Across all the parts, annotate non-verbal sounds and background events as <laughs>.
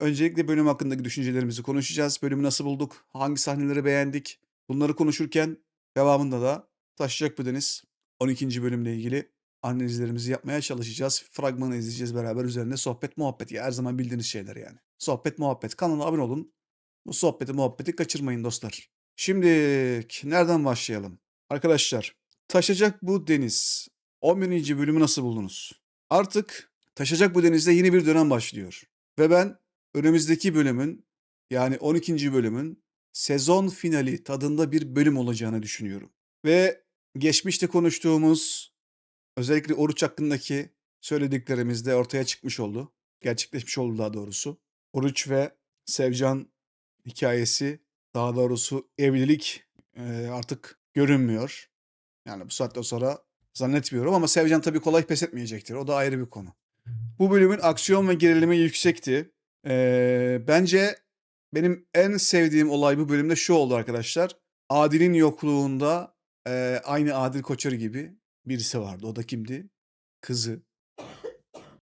Öncelikle bölüm hakkındaki düşüncelerimizi konuşacağız. Bölümü nasıl bulduk? Hangi sahneleri beğendik? Bunları konuşurken devamında da Taşacak Bu Deniz 12. bölümle ilgili analizlerimizi yapmaya çalışacağız. Fragmanı izleyeceğiz beraber üzerinde sohbet muhabbet. Ya her zaman bildiğiniz şeyler yani. Sohbet muhabbet. Kanala abone olun. Bu sohbeti muhabbeti kaçırmayın dostlar. Şimdi nereden başlayalım? Arkadaşlar Taşacak Bu Deniz 11. bölümü nasıl buldunuz? Artık Taşacak Bu Deniz'de yeni bir dönem başlıyor. Ve ben önümüzdeki bölümün yani 12. bölümün sezon finali tadında bir bölüm olacağını düşünüyorum. Ve geçmişte konuştuğumuz özellikle oruç hakkındaki söylediklerimiz de ortaya çıkmış oldu. Gerçekleşmiş oldu daha doğrusu. Oruç ve Sevcan hikayesi daha doğrusu evlilik eee, artık görünmüyor. Yani bu saatten sonra zannetmiyorum ama Sevcan tabii kolay pes etmeyecektir. O da ayrı bir konu. Bu bölümün aksiyon ve gerilimi yüksekti. Eee, bence benim en sevdiğim olay bu bölümde şu oldu arkadaşlar. Adil'in yokluğunda eee, aynı Adil Koçer gibi birisi vardı. O da kimdi? Kızı.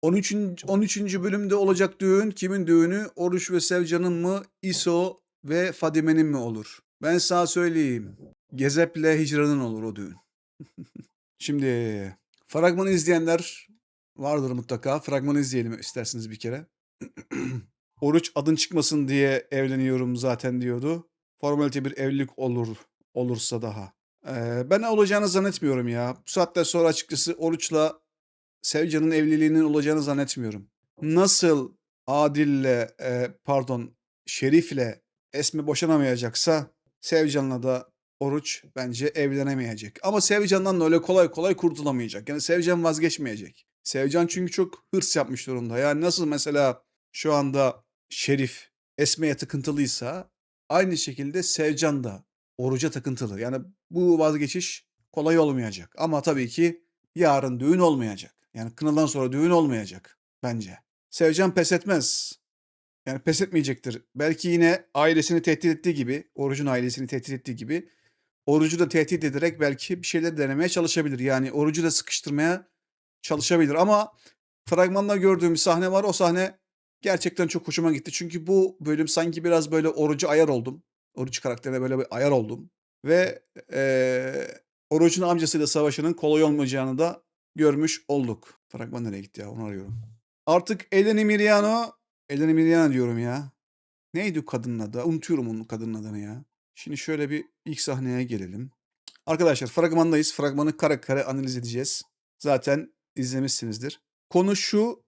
13. 13. bölümde olacak düğün kimin düğünü? Oruç ve Sevcan'ın mı? İso ve Fadime'nin mi olur? Ben sana söyleyeyim. Gezep'le Hicran'ın olur o düğün. <laughs> Şimdi fragmanı izleyenler vardır mutlaka. Fragmanı izleyelim isterseniz bir kere. <clears throat> Oruç adın çıkmasın diye evleniyorum zaten diyordu. Formalite bir evlilik olur olursa daha. Ee, ben olacağını zannetmiyorum ya. Bu saatten sonra açıkçası Oruç'la Sevcan'ın evliliğinin olacağını zannetmiyorum. Nasıl Adil'le e, pardon Şerif'le Esme boşanamayacaksa Sevcan'la da Oruç bence evlenemeyecek. Ama Sevcan'dan da öyle kolay kolay kurtulamayacak. Yani Sevcan vazgeçmeyecek. Sevcan çünkü çok hırs yapmış durumda. Yani nasıl mesela şu anda Şerif Esme'ye takıntılıysa aynı şekilde Sevcan da Oruç'a takıntılı. Yani bu vazgeçiş kolay olmayacak. Ama tabii ki yarın düğün olmayacak. Yani kınadan sonra düğün olmayacak bence. Sevcan pes etmez. Yani pes etmeyecektir. Belki yine ailesini tehdit ettiği gibi, Oruç'un ailesini tehdit ettiği gibi Oruç'u da tehdit ederek belki bir şeyler denemeye çalışabilir. Yani Oruç'u da sıkıştırmaya çalışabilir. Ama fragmanda gördüğüm bir sahne var. O sahne gerçekten çok hoşuma gitti. Çünkü bu bölüm sanki biraz böyle Oruç'a ayar oldum. Oruç karakterine böyle bir ayar oldum. Ve eee Oruç'un amcasıyla savaşının kolay olmayacağını da görmüş olduk. Fragman nereye gitti ya onu arıyorum. Artık Eleni Miriano, Eleni Miriano diyorum ya. Neydi kadının adı? Unutuyorum onun kadının adını ya. Şimdi şöyle bir ilk sahneye gelelim. Arkadaşlar fragmandayız. Fragmanı kare kare analiz edeceğiz. Zaten izlemişsinizdir. Konu şu.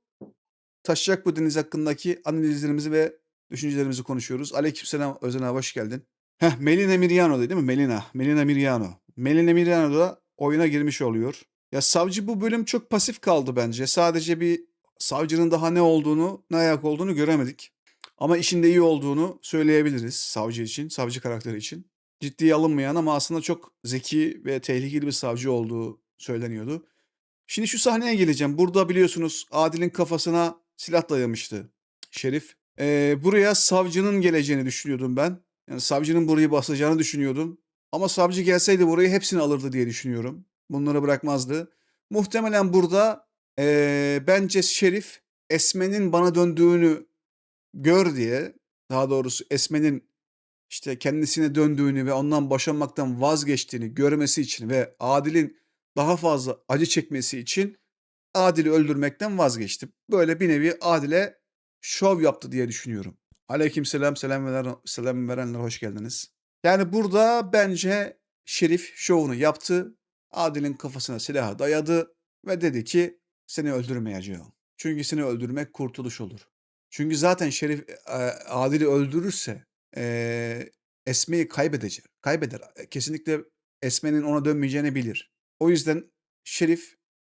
Taşacak bu deniz hakkındaki analizlerimizi ve düşüncelerimizi konuşuyoruz. Aleykümselam Özen abi hoş geldin. Heh, Melina Miriano değil mi? Melina. Melina Miriano. Melina Miriano da oyuna girmiş oluyor. Ya savcı bu bölüm çok pasif kaldı bence. Sadece bir savcının daha ne olduğunu, ne ayak olduğunu göremedik. Ama işinde iyi olduğunu söyleyebiliriz savcı için, savcı karakteri için. Ciddiye alınmayan ama aslında çok zeki ve tehlikeli bir savcı olduğu söyleniyordu. Şimdi şu sahneye geleceğim. Burada biliyorsunuz Adil'in kafasına silah dayamıştı Şerif. Ee, buraya savcının geleceğini düşünüyordum ben. Yani savcının burayı basacağını düşünüyordum. Ama savcı gelseydi burayı hepsini alırdı diye düşünüyorum. Bunları bırakmazdı. Muhtemelen burada eee, bence Şerif Esme'nin bana döndüğünü gör diye daha doğrusu Esme'nin işte kendisine döndüğünü ve ondan boşanmaktan vazgeçtiğini görmesi için ve Adil'in daha fazla acı çekmesi için Adil'i öldürmekten vazgeçti. Böyle bir nevi Adil'e şov yaptı diye düşünüyorum. Aleykümselam selam veren, selam verenler hoş geldiniz. Yani burada bence Şerif şovunu yaptı. Adil'in kafasına silahı dayadı ve dedi ki seni öldürmeyeceğim. Çünkü seni öldürmek kurtuluş olur. Çünkü zaten Şerif e, Adil'i öldürürse e, Esme'yi kaybedecek. Kaybeder. Kesinlikle Esme'nin ona dönmeyeceğini bilir. O yüzden Şerif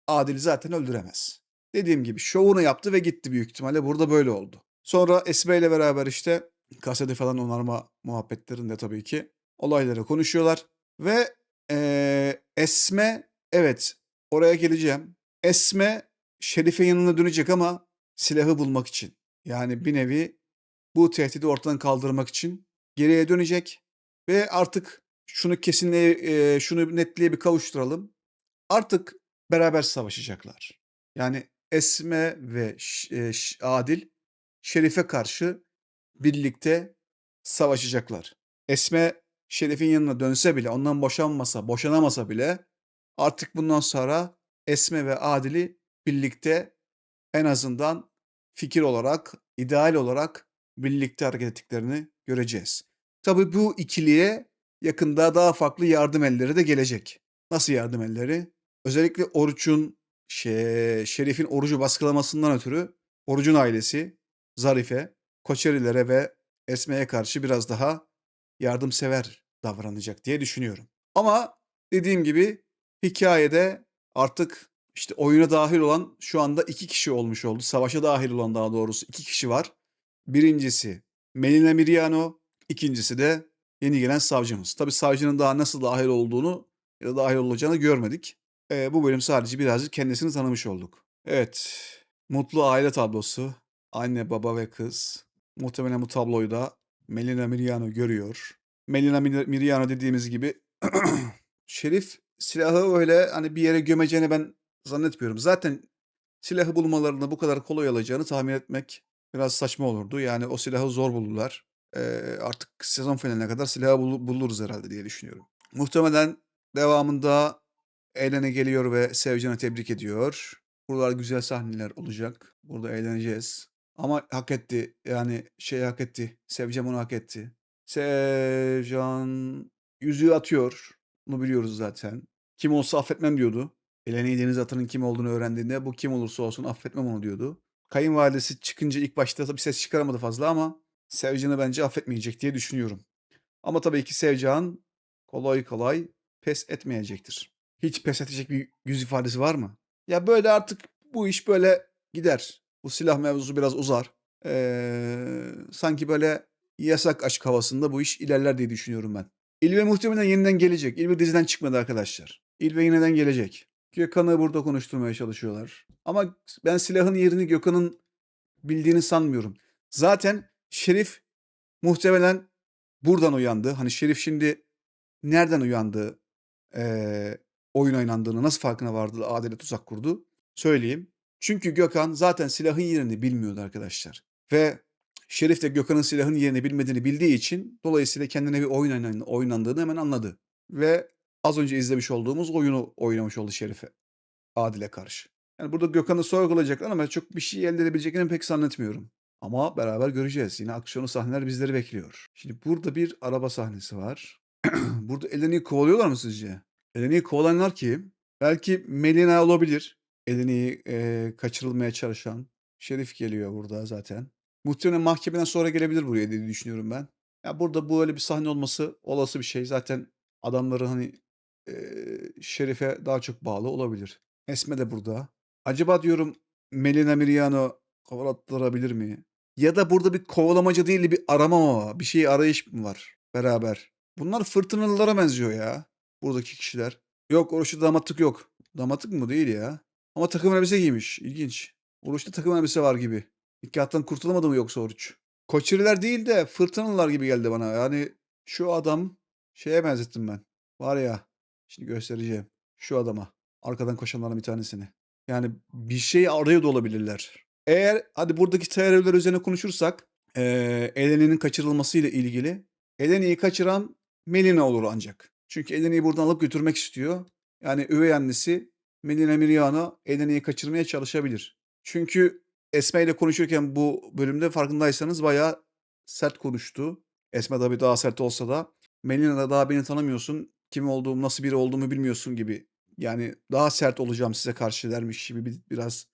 Adil'i zaten öldüremez. Dediğim gibi şovunu yaptı ve gitti büyük ihtimalle. Burada böyle oldu. Sonra Esme ile beraber işte kaseti falan onarma muhabbetlerinde tabii ki olayları konuşuyorlar. Ve eee, Esme evet oraya geleceğim. Esme Şerif'in yanına dönecek ama silahı bulmak için. Yani bir nevi bu tehdidi ortadan kaldırmak için geriye dönecek ve artık şunu kesinliğe, eee, şunu netliğe bir kavuşturalım. Artık beraber savaşacaklar. Yani Esme ve Ş- Adil Şerif'e karşı birlikte savaşacaklar. Esme Şerif'in yanına dönse bile, ondan boşanmasa, boşanamasa bile artık bundan sonra Esme ve Adil'i birlikte en azından fikir olarak, ideal olarak birlikte hareket ettiklerini göreceğiz. Tabii bu ikiliye yakında daha farklı yardım elleri de gelecek. Nasıl yardım elleri? Özellikle Oruç'un, şe- Şerif'in Oruç'u baskılamasından ötürü Oruç'un ailesi, Zarife, Koçerilere ve Esme'ye karşı biraz daha yardımsever davranacak diye düşünüyorum. Ama dediğim gibi hikayede artık işte oyuna dahil olan şu anda iki kişi olmuş oldu. Savaşa dahil olan daha doğrusu iki kişi var. Birincisi Melina Miriano, ikincisi de yeni gelen savcımız. Tabii savcının daha nasıl dahil olduğunu ya da dahil olacağını görmedik. Ee, bu bölüm sadece birazcık kendisini tanımış olduk. Evet, mutlu aile tablosu. Anne, baba ve kız. Muhtemelen bu tabloyu da Melina Miriano görüyor. Melina Mir- Miriano dediğimiz gibi <clears throat> Şerif silahı öyle hani bir yere gömeceğini ben zannetmiyorum. Zaten silahı bulmalarını bu kadar kolay alacağını tahmin etmek biraz saçma olurdu. Yani o silahı zor bulurlar. Ee, artık sezon finaline kadar silahı bul- buluruz herhalde diye düşünüyorum. Muhtemelen devamında Eğlene geliyor ve Sevcan'ı tebrik ediyor. Buralar güzel sahneler olacak. Burada eğleneceğiz. Ama hak etti. Yani şey hak etti. Sevcan onu hak etti. Sevcan yüzüğü atıyor. Bunu biliyoruz zaten. Kim olsa affetmem diyordu. Elene'yi denize atanın kim olduğunu öğrendiğinde bu kim olursa olsun affetmem onu diyordu. Kayınvalidesi çıkınca ilk başta tabii ses çıkaramadı fazla ama Sevcan'ı bence affetmeyecek diye düşünüyorum. Ama tabii ki Sevcan kolay kolay pes etmeyecektir. Hiç pes edecek bir yüz ifadesi var mı? Ya böyle artık bu iş böyle gider. Bu silah mevzusu biraz uzar. Ee, sanki böyle yasak aşk havasında bu iş ilerler diye düşünüyorum ben. İlve muhtemelen yeniden gelecek. İlve diziden çıkmadı arkadaşlar. İlve yeniden gelecek. Gökhan'ı burada konuşturmaya çalışıyorlar. Ama ben silahın yerini Gökhan'ın bildiğini sanmıyorum. Zaten Şerif muhtemelen buradan uyandı. Hani Şerif şimdi nereden uyandı? Ee, oyun oynandığını nasıl farkına vardı Adile tuzak kurdu? Söyleyeyim. Çünkü Gökhan zaten silahın yerini bilmiyordu arkadaşlar. Ve Şerif de Gökhan'ın silahın yerini bilmediğini bildiği için dolayısıyla kendine bir oyun oynan- oynandığını hemen anladı. Ve az önce izlemiş olduğumuz oyunu oynamış oldu Şerif'e. Adil'e karşı. Yani burada Gökhan'ı sorgulayacaklar ama çok bir şey elde edebileceklerini pek zannetmiyorum. Ama beraber göreceğiz. Yine aksiyonlu sahneler bizleri bekliyor. Şimdi burada bir araba sahnesi var. <clears throat> burada Eleni'yi kovalıyorlar mı sizce? Eleni'yi kovalanlar kim? Belki Melina olabilir. Eleni'yi eee, kaçırılmaya çalışan. Şerif geliyor burada zaten. Muhtemelen mahkemeden sonra gelebilir buraya diye düşünüyorum ben. Ya burada böyle bir sahne olması olası bir şey. Zaten adamları hani eee, Şerif'e daha çok bağlı olabilir. Esme de burada. Acaba diyorum Melina Miriano kovalattırabilir mi? Ya da burada bir kovalamaca değil de bir arama mı var? Bir şey arayış mı var beraber? Bunlar fırtınalılara benziyor ya. Buradaki kişiler. Yok Oruç'ta damatlık yok. Damatlık mı değil ya. Ama takım elbise giymiş. İlginç. Oruç'ta takım elbise var gibi. Nikahtan kurtulamadı mı yoksa Oruç? Koçeriler değil de fırtınalılar gibi geldi bana. Yani şu adam şeye benzettim ben. Var ya şimdi göstereceğim. Şu adama. Arkadan koşanların bir tanesini. Yani bir şey arıyor da olabilirler. Eğer hadi buradaki teoriler üzerine konuşursak eee Eleni'nin kaçırılmasıyla ilgili Eleni'yi kaçıran Melina olur ancak. Çünkü Eleni'yi buradan alıp götürmek istiyor. Yani üvey annesi Melina Miriano Eleni'yi kaçırmaya çalışabilir. Çünkü Esme ile konuşurken bu bölümde farkındaysanız bayağı sert konuştu. Esme tabii daha sert olsa da Melina da daha beni tanımıyorsun. Kim olduğumu, nasıl biri olduğumu bilmiyorsun gibi. Yani daha sert olacağım size karşı dermiş gibi bir, biraz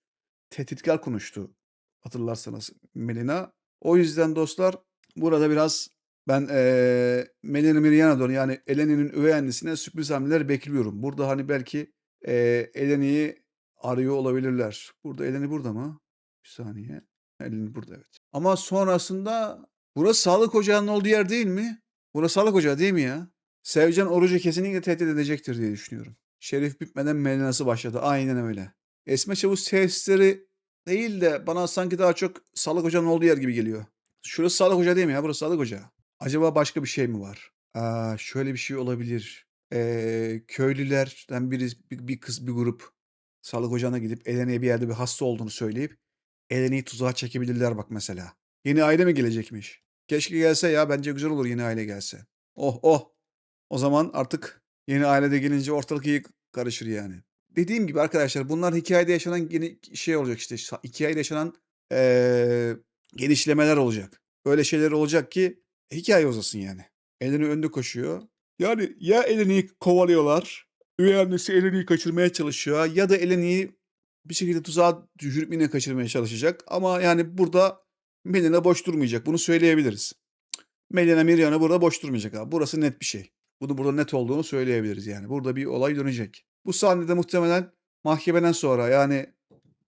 tehditkar konuştu. Hatırlarsanız Melina. O yüzden dostlar burada biraz ben eee Melina Miriano'dan yani Eleni'nin üvey annesine sürpriz hamleler bekliyorum. Burada hani belki eee Eleni'yi arıyor olabilirler. Burada Eleni burada mı? Bir saniye. Eleni burada evet. Ama sonrasında burası sağlık ocağının olduğu yer değil mi? Burası sağlık ocağı değil mi ya? Sevcan Oruç'u kesinlikle tehdit edecektir diye düşünüyorum. Şerif bitmeden Melina'sı başladı. Aynen öyle. Esme Çavuş testleri değil de bana sanki daha çok sağlık ocağının olduğu yer gibi geliyor. Şurası sağlık ocağı değil mi ya? Burası sağlık ocağı. Acaba başka bir şey mi var? Aa, şöyle bir şey olabilir. Ee, köylülerden biri bir, bir kız bir grup sağlık ocağına gidip Elene'ye bir yerde bir hasta olduğunu söyleyip Elene'yi tuzağa çekebilirler bak mesela. Yeni aile mi gelecekmiş? Keşke gelse ya. Bence güzel olur yeni aile gelse. Oh oh. O zaman artık yeni ailede gelince ortalık iyi karışır yani. Dediğim gibi arkadaşlar bunlar hikayede yaşanan yeni şey olacak işte. Hikayede yaşanan eee, genişlemeler olacak. Öyle şeyler olacak ki hikaye uzasın yani. Eleni önde koşuyor. Yani ya Eleni'yi kovalıyorlar. Üvey annesi Eleni'yi kaçırmaya çalışıyor. Ya da Eleni'yi bir şekilde tuzağa düşürüp yine kaçırmaya çalışacak. Ama yani burada Melina boş durmayacak. Bunu söyleyebiliriz. Melina Miryan'ı burada boş durmayacak abi. Burası net bir şey. Bunu burada net olduğunu söyleyebiliriz yani. Burada bir olay dönecek. Bu sahnede muhtemelen mahkemeden sonra yani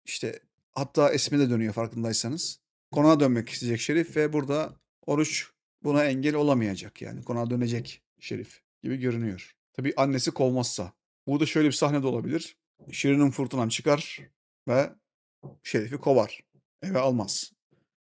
işte hatta Esme de dönüyor farkındaysanız. Konağa dönmek isteyecek Şerif ve burada Oruç buna engel olamayacak yani. Konağa dönecek Şerif gibi görünüyor. Tabii annesi kovmazsa. Burada şöyle bir sahne de olabilir. Şirin'in fırtınam çıkar ve Şerif'i kovar. Eve almaz.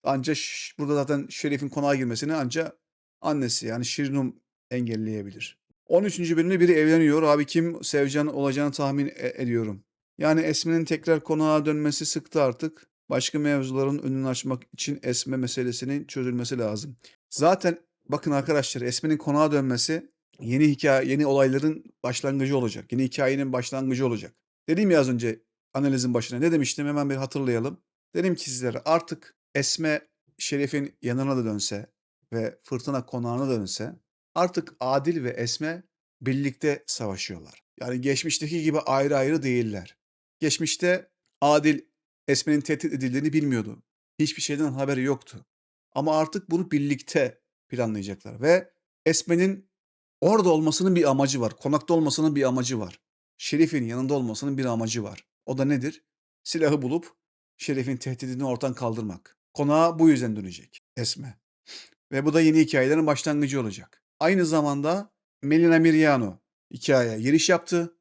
Anca burada zaten Şerif'in konağa girmesini anca annesi yani Şirinum engelleyebilir. 13. bölümde biri evleniyor. Abi kim Sevcan olacağını tahmin e- ediyorum. Yani Esme'nin tekrar konağa dönmesi sıktı artık. Başka mevzuların önünü açmak için Esme meselesinin çözülmesi lazım. Zaten bakın arkadaşlar Esme'nin konağa dönmesi yeni hikaye, yeni olayların başlangıcı olacak. Yeni hikayenin başlangıcı olacak. Dedim ya az önce analizin başına ne demiştim hemen bir hatırlayalım. Dedim ki sizlere artık Esme Şerif'in yanına da dönse ve Fırtına konağına dönse artık Adil ve Esme birlikte savaşıyorlar. Yani geçmişteki gibi ayrı ayrı değiller. Geçmişte Adil Esme'nin tehdit edildiğini bilmiyordu. Hiçbir şeyden haberi yoktu. Ama artık bunu birlikte planlayacaklar ve Esme'nin orada olmasının bir amacı var. Konakta olmasının bir amacı var. Şerif'in yanında olmasının bir amacı var. O da nedir? Silahı bulup Şerif'in tehdidini ortadan kaldırmak. Konağa bu yüzden dönecek Esme. Ve bu da yeni hikayelerin başlangıcı olacak. Aynı zamanda Melina Miriano hikayeye giriş yaptı.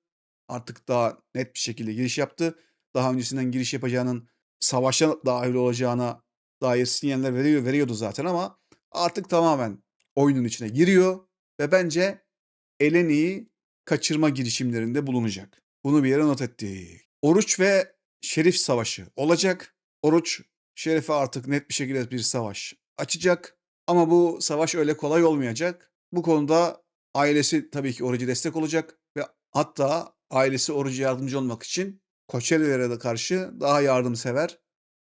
Artık daha net bir şekilde giriş yaptı. Daha öncesinden giriş yapacağının savaşa dahil olacağına dair sinyaller veriyor, veriyordu zaten ama artık tamamen oyunun içine giriyor ve bence Eleni'yi kaçırma girişimlerinde bulunacak. Bunu bir yere not ettik. Oruç ve Şerif savaşı olacak. Oruç Şerif'e artık net bir şekilde bir savaş açacak. Ama bu savaş öyle kolay olmayacak. Bu konuda ailesi tabii ki Oruç'a destek olacak ve hatta ailesi Oruç'a yardımcı olmak için Koçerilere de karşı daha yardımsever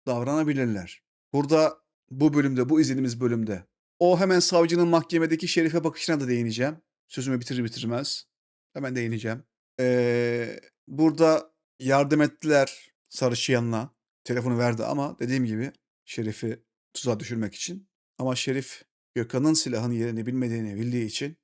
davranabilirler. Burada bu bölümde, bu izlediğimiz bölümde o hemen savcının mahkemedeki Şerif'e bakışına da değineceğim. Sözümü bitirir bitirmez. Hemen değineceğim. Ee, burada yardım ettiler Sarışıyan'la. Telefonu verdi ama dediğim gibi Şerif'i tuzağa düşürmek için. Ama Şerif Gökhan'ın silahın yerini bilmediğini bildiği için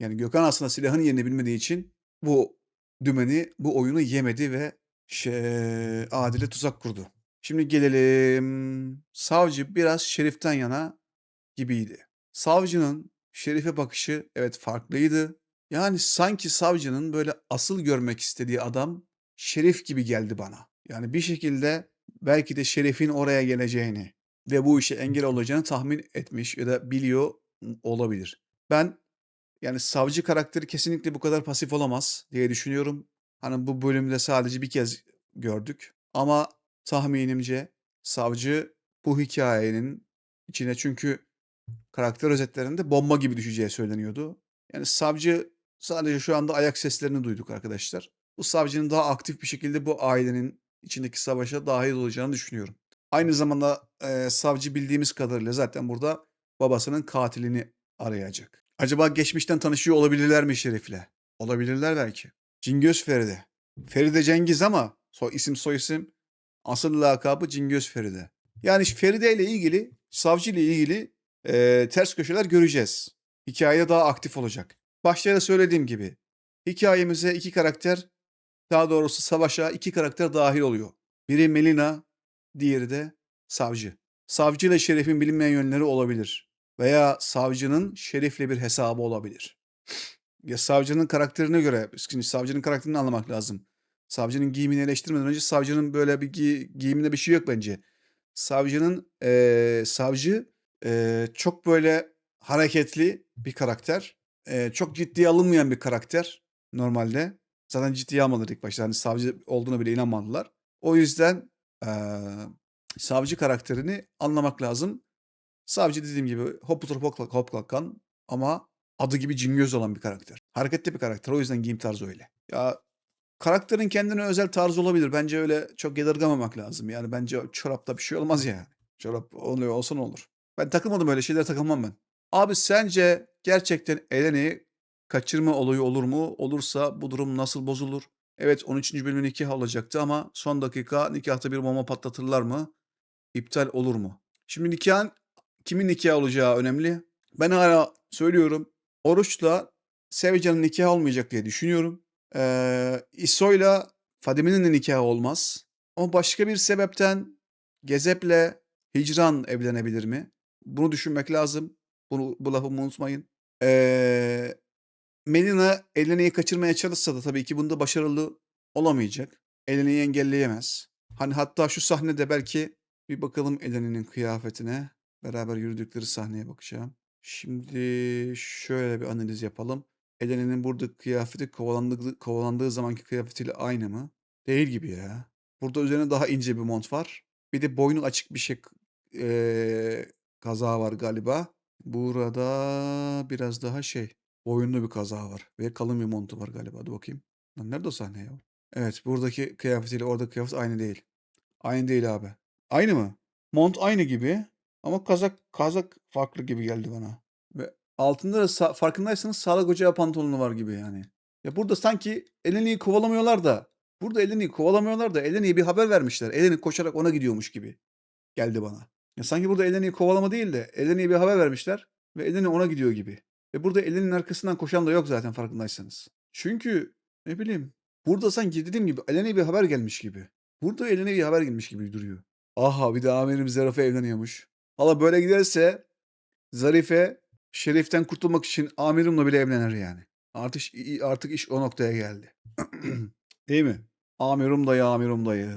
yani Gökhan aslında silahın yerini bilmediği için bu dümeni, bu oyunu yemedi ve şey, Adil'e tuzak kurdu. Şimdi gelelim. Savcı biraz Şerif'ten yana gibiydi. Savcının Şerif'e bakışı evet farklıydı. Yani sanki savcının böyle asıl görmek istediği adam Şerif gibi geldi bana. Yani bir şekilde belki de Şerif'in oraya geleceğini ve bu işe engel olacağını tahmin etmiş ya da biliyor olabilir. Ben yani savcı karakteri kesinlikle bu kadar pasif olamaz diye düşünüyorum. Hani bu bölümde sadece bir kez gördük. Ama tahminimce savcı bu hikayenin içine çünkü karakter özetlerinde bomba gibi düşeceği söyleniyordu. Yani savcı sadece şu anda ayak seslerini duyduk arkadaşlar. Bu savcının daha aktif bir şekilde bu ailenin içindeki savaşa dahil olacağını düşünüyorum. Aynı zamanda e, savcı bildiğimiz kadarıyla zaten burada babasının katilini arayacak. Acaba geçmişten tanışıyor olabilirler mi Şerif'le? Olabilirler belki. Cingöz Feride. Feride Cengiz ama soy isim soy isim asıl lakabı Cingöz Feride. Yani Feride ile ilgili, savcı ile ilgili e, ters köşeler göreceğiz. Hikaye daha aktif olacak. Başta da söylediğim gibi hikayemize iki karakter, daha doğrusu savaşa iki karakter dahil oluyor. Biri Melina, diğeri de savcı. Savcı ile Şerif'in bilinmeyen yönleri olabilir. Veya savcının Şerif'le bir hesabı olabilir. Ya savcının karakterine göre, şimdi savcının karakterini anlamak lazım. Savcının giyimini eleştirmeden önce savcının böyle bir gi- giyiminde bir şey yok bence. Savcının eee, savcı eee, çok böyle hareketli bir karakter. Eee, çok ciddiye alınmayan bir karakter normalde. Zaten ciddiye almadılar ilk başta. Hani savcı olduğuna bile inanmadılar. O yüzden eee, savcı karakterini anlamak lazım. Savcı dediğim gibi hop oturup hop, hop kalkan ama adı gibi cingöz olan bir karakter. Hareketli bir karakter. O yüzden giyim tarzı öyle. Ya karakterin kendine özel tarzı olabilir. Bence öyle çok yadırgamamak lazım. Yani bence çorapta bir şey olmaz yani. Çorap oluyor olsa ne olur. Ben takılmadım öyle şeylere takılmam ben. Abi sence gerçekten Eleni kaçırma olayı olur mu? Olursa bu durum nasıl bozulur? Evet 13. bölümün nikah olacaktı ama son dakika nikahta bir bomba patlatırlar mı? İptal olur mu? Şimdi nikahın kimin nikahı olacağı önemli. Ben hala söylüyorum. Oruç'la Sevcan'ın nikahı olmayacak diye düşünüyorum. Ee, İso'yla Fadime'nin nikahı olmaz. Ama başka bir sebepten Gezep'le Hicran evlenebilir mi? Bunu düşünmek lazım. Bunu, bu lafımı unutmayın. Ee, Melina Elene'yi kaçırmaya çalışsa da tabii ki bunda başarılı olamayacak. Elene'yi engelleyemez. Hani hatta şu sahnede belki bir bakalım Elene'nin kıyafetine. Beraber yürüdükleri sahneye bakacağım. Şimdi şöyle bir analiz yapalım. Elene'nin burada kıyafeti kovalandığı, kovalandığı zamanki kıyafetiyle aynı mı? Değil gibi ya. Burada üzerine daha ince bir mont var. Bir de boynu açık bir şey eee kazağı var galiba. Burada biraz daha şey boyunlu bir kazağı var ve kalın bir montu var galiba. Dur bakayım. Lan nerede o sahne ya? Evet buradaki kıyafetiyle oradaki kıyafet aynı değil. Aynı değil abi. Aynı mı? Mont aynı gibi ama kazak kazak farklı gibi geldi bana. Altında da sa- farkındaysanız sağlık ocağı pantolonu var gibi yani. Ya burada sanki Eleni'yi kovalamıyorlar da burada Eleni'yi kovalamıyorlar da Eleni'ye bir haber vermişler. Eleni koşarak ona gidiyormuş gibi geldi bana. Ya sanki burada Eleni'yi kovalama değil de Eleni'ye bir haber vermişler ve Eleni ona gidiyor gibi. Ve burada Eleni'nin arkasından koşan da yok zaten farkındaysanız. Çünkü ne bileyim burada sanki dediğim gibi Eleni'ye bir haber gelmiş gibi. Burada Eleni'ye bir haber gelmiş gibi duruyor. Aha bir de amirim Zarife evleniyormuş. Valla böyle giderse Zarife Şerif'ten kurtulmak için amirimle bile evlenir yani. Artık artık iş o noktaya geldi. <clears throat> Değil mi? Amirim dayı, amirim dayı.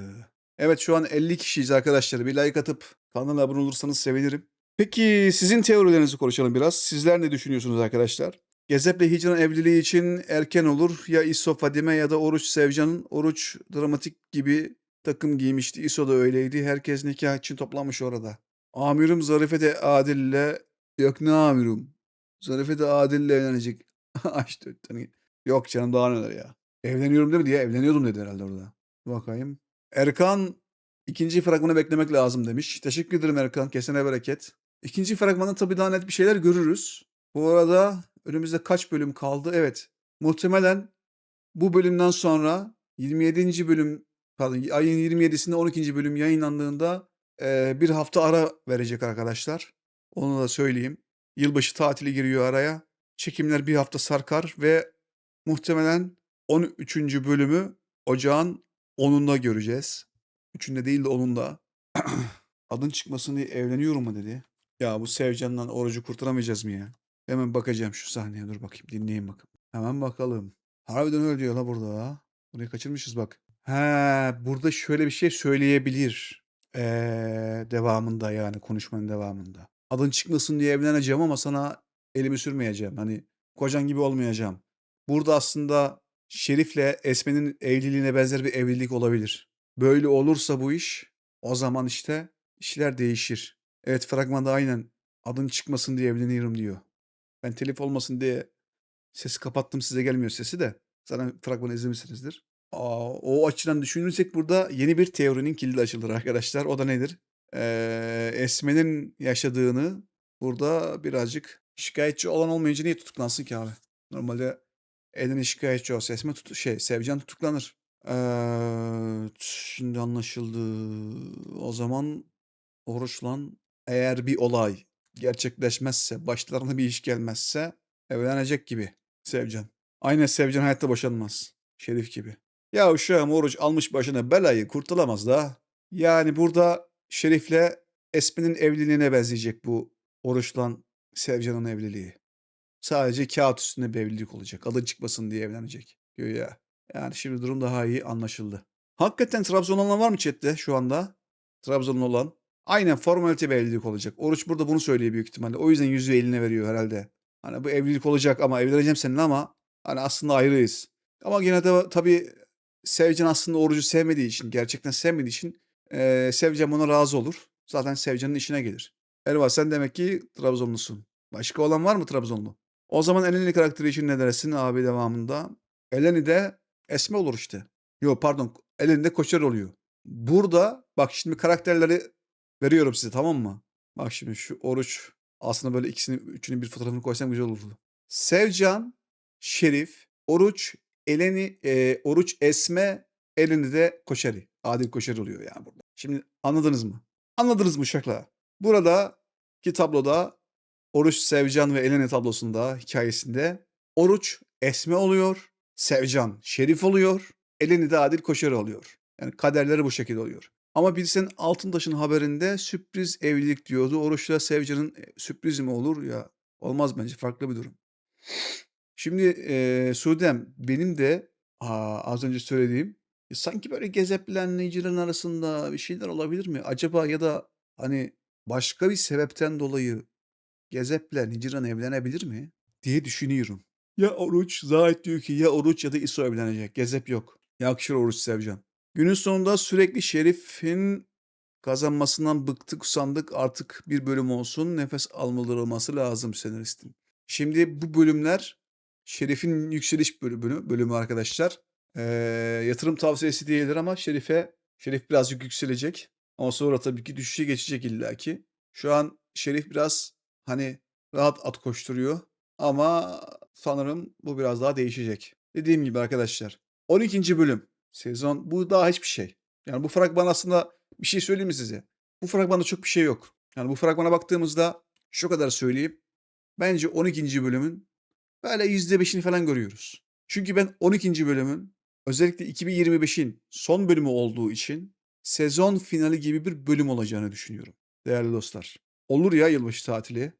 Evet şu an 50 kişiyiz arkadaşlar. Bir like atıp kanala abone olursanız sevinirim. Peki sizin teorilerinizi konuşalım biraz. Sizler ne düşünüyorsunuz arkadaşlar? Gezep'le Hicran evliliği için erken olur. Ya İso Fadime ya da Oruç Sevcan'ın Oruç dramatik gibi takım giymişti. İso da öyleydi. Herkes nikah için toplanmış orada. Amirim Zarife de Adil'le yok ne amirim? Zarife de Adil'le evlenecek. <laughs> işte hani yok canım daha neler ya. Evleniyorum değil mi diye evleniyordum dedi herhalde orada. Bakayım. Erkan ikinci fragmanı beklemek lazım demiş. Teşekkür ederim Erkan. Kesene bereket. İkinci fragmanda tabii daha net bir şeyler görürüz. Bu arada önümüzde kaç bölüm kaldı? Evet. Muhtemelen bu bölümden sonra 27. bölüm pardon ayın 27'sinde 12. bölüm yayınlandığında eee, bir hafta ara verecek arkadaşlar. Onu da söyleyeyim. Yılbaşı tatili giriyor araya. Çekimler bir hafta sarkar ve muhtemelen 13. bölümü ocağın 10'unda göreceğiz. Üçünde değil de 10'unda. <clears throat> Adın çıkmasın diye evleniyorum mu dedi. Ya bu Sevcan'dan orucu kurtaramayacağız mı ya? Hemen bakacağım şu sahneye dur bakayım dinleyin bakın. Hemen bakalım. Harbiden öyle diyor la burada. Burayı kaçırmışız bak. He burada şöyle bir şey söyleyebilir. Ee, devamında yani konuşmanın devamında. Adın çıkmasın diye evleneceğim ama sana elimi sürmeyeceğim. Hani kocan gibi olmayacağım. Burada aslında Şerif'le Esme'nin evliliğine benzer bir evlilik olabilir. Böyle olursa bu iş o zaman işte işler değişir. Evet fragmanda aynen adın çıkmasın diye evleniyorum diyor. Ben telif olmasın diye sesi kapattım size gelmiyor sesi de. Zaten fragmanı izlemişsinizdir. Aa, o açıdan düşünürsek burada yeni bir teorinin kilidi açılır arkadaşlar. O da nedir? Ee, Esme'nin yaşadığını burada birazcık şikayetçi olan olmayınca niye tutuklansın ki abi? Normalde Elini şikayetçi olsa Esme tut şey Sevcan tutuklanır. Evet, şimdi anlaşıldı. O zaman Oruçlan eğer bir olay gerçekleşmezse, başlarına bir iş gelmezse evlenecek gibi Sevcan. Aynen Sevcan hayatta boşanmaz. Şerif gibi. Ya uşağım Oruç almış başına belayı kurtulamaz da. Yani burada Şerif'le Esme'nin evliliğine benzeyecek bu Oruçlan Sevcan'ın evliliği. Sadece kağıt üstünde bir evlilik olacak. Adı çıkmasın diye evlenecek. Diyor ya. Yani şimdi durum daha iyi anlaşıldı. Hakikaten Trabzon olan var mı chatte şu anda? Trabzon'un olan. Aynen formalite bir evlilik olacak. Oruç burada bunu söylüyor büyük ihtimalle. O yüzden yüzüğü eline veriyor herhalde. Hani bu evlilik olacak ama evleneceğim seninle ama hani aslında ayrıyız. Ama yine de tabii Sevcan aslında Oruç'u sevmediği için, gerçekten sevmediği için eee Sevcan buna razı olur. Zaten Sevcan'ın işine gelir. Elva sen demek ki Trabzonlusun. Başka olan var mı Trabzonlu? O zaman Eleni karakteri için ne dersin abi devamında? Eleni de Esme olur işte. Yok pardon Eleni de Koçer oluyor. Burada bak şimdi karakterleri veriyorum size tamam mı? Bak şimdi şu Oruç aslında böyle ikisini üçünün bir fotoğrafını koysam güzel olurdu. Sevcan, Şerif, Oruç, Eleni, e, Oruç Esme, Eleni de Koşeri. Adil Koşeri oluyor yani burada. Şimdi anladınız mı? Anladınız mı uşaklar? Buradaki tabloda Oruç, Sevcan ve Eleni tablosunda, hikayesinde Oruç Esme oluyor, Sevcan Şerif oluyor, Eleni de Adil Koşeri oluyor. Yani kaderleri bu şekilde oluyor. Ama bir sen Altıntaş'ın haberinde sürpriz evlilik diyordu. Oruç'la Sevcan'ın e, sürpriz mi olur ya? Olmaz bence farklı bir durum. Şimdi eee Sudem benim de aa, az önce söylediğim e, sanki böyle Gezep'le Nicir'in arasında bir şeyler olabilir mi? Acaba ya da hani başka bir sebepten dolayı Gezep'le Nicir'in evlenebilir mi? diye düşünüyorum. Ya Oruç, Zahit diyor ki ya Oruç ya da İso evlenecek. Gezep yok. Yakışır Oruç Sevcan. Günün sonunda sürekli Şerif'in kazanmasından bıktık usandık artık bir bölüm olsun nefes almaları lazım senaristin. Şimdi bu bölümler Şerif'in yükseliş bölümü, bölümü arkadaşlar. Ee, yatırım tavsiyesi değildir ama Şerif'e Şerif birazcık yükselecek. Ama sonra tabii ki düşüşe geçecek illaki. Şu an Şerif biraz hani rahat at koşturuyor. Ama sanırım bu biraz daha değişecek. Dediğim gibi arkadaşlar 12. bölüm sezon bu daha hiçbir şey. Yani bu fragman aslında bir şey söyleyeyim mi size? Bu fragmanda çok bir şey yok. Yani bu fragmana baktığımızda şu kadar söyleyeyim. Bence 12. bölümün böyle %5'ini falan görüyoruz. Çünkü ben 12. bölümün özellikle 2025'in son bölümü olduğu için sezon finali gibi bir bölüm olacağını düşünüyorum. Değerli dostlar. Olur ya yılbaşı tatili.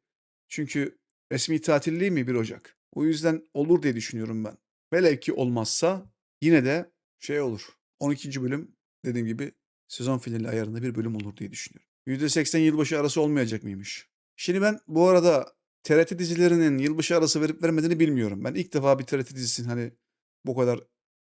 Çünkü resmi tatil mi 1 Ocak? O yüzden olur diye düşünüyorum ben. Velev ki olmazsa yine de şey olur. 12. bölüm dediğim gibi sezon finali ayarında bir bölüm olur diye düşünüyorum. %80 yılbaşı arası olmayacak mıymış? Şimdi ben bu arada TRT dizilerinin yılbaşı arası verip vermediğini bilmiyorum. Ben ilk defa bir TRT dizisinin hani bu kadar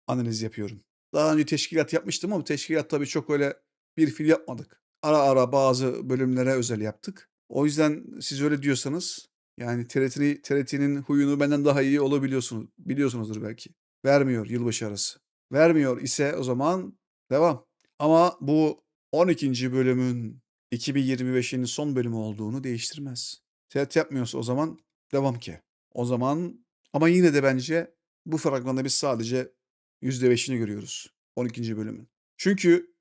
analiz yapıyorum. Daha önce teşkilat yapmıştım ama teşkilat tabii çok öyle bir fil yapmadık. Ara ara bazı bölümlere özel yaptık. O yüzden siz öyle diyorsanız yani TRT'nin TRT'nin huyunu benden daha iyi olabiliyorsunuz. Biliyorsunuzdur belki. Vermiyor yılbaşı arası. Vermiyor ise o zaman devam. Ama bu 12. bölümün 2025'in son bölümü olduğunu değiştirmez. TRT yapmıyorsa o zaman devam ki. O zaman ama yine de bence bu fragmanda biz sadece %5'ini görüyoruz 12. bölümün. Çünkü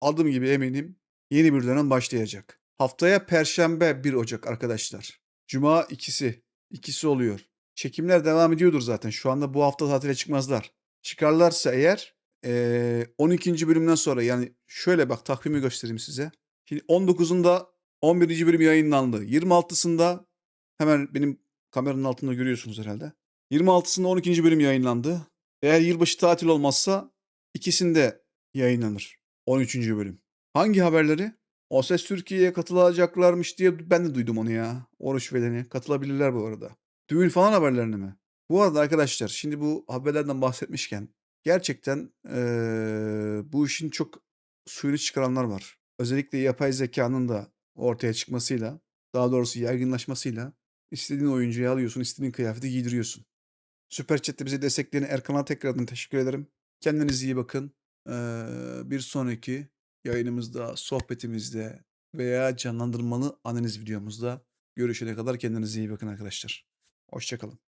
adım gibi eminim yeni bir dönem başlayacak. Haftaya Perşembe 1 Ocak arkadaşlar. Cuma ikisi. ikisi oluyor. Çekimler devam ediyordur zaten. Şu anda bu hafta tatile çıkmazlar. Çıkarlarsa eğer eee 12. bölümden sonra yani şöyle bak takvimi göstereyim size. Şimdi 19'unda 11. bölüm yayınlandı. 26'sında hemen benim kameranın altında görüyorsunuz herhalde. 26'sında 12. bölüm yayınlandı. Eğer yılbaşı tatil olmazsa ikisinde yayınlanır. 13. bölüm. Hangi haberleri? O Ses Türkiye'ye katılacaklarmış diye ben de duydum onu ya. Oruç Velen'i. Katılabilirler bu arada. Düğün falan haberlerini mi? Bu arada arkadaşlar şimdi bu haberlerden bahsetmişken gerçekten eee, bu işin çok suyunu çıkaranlar var. Özellikle yapay zekanın da ortaya çıkmasıyla, daha doğrusu yaygınlaşmasıyla istediğin oyuncuyu alıyorsun, istediğin kıyafeti giydiriyorsun. Süper Chat'te bizi destekleyen Erkan'a tekrardan teşekkür ederim. Kendinize iyi bakın. Eee, bir sonraki yayınımızda, sohbetimizde veya canlandırmalı analiz videomuzda görüşene kadar kendinize iyi bakın arkadaşlar. Hoşçakalın.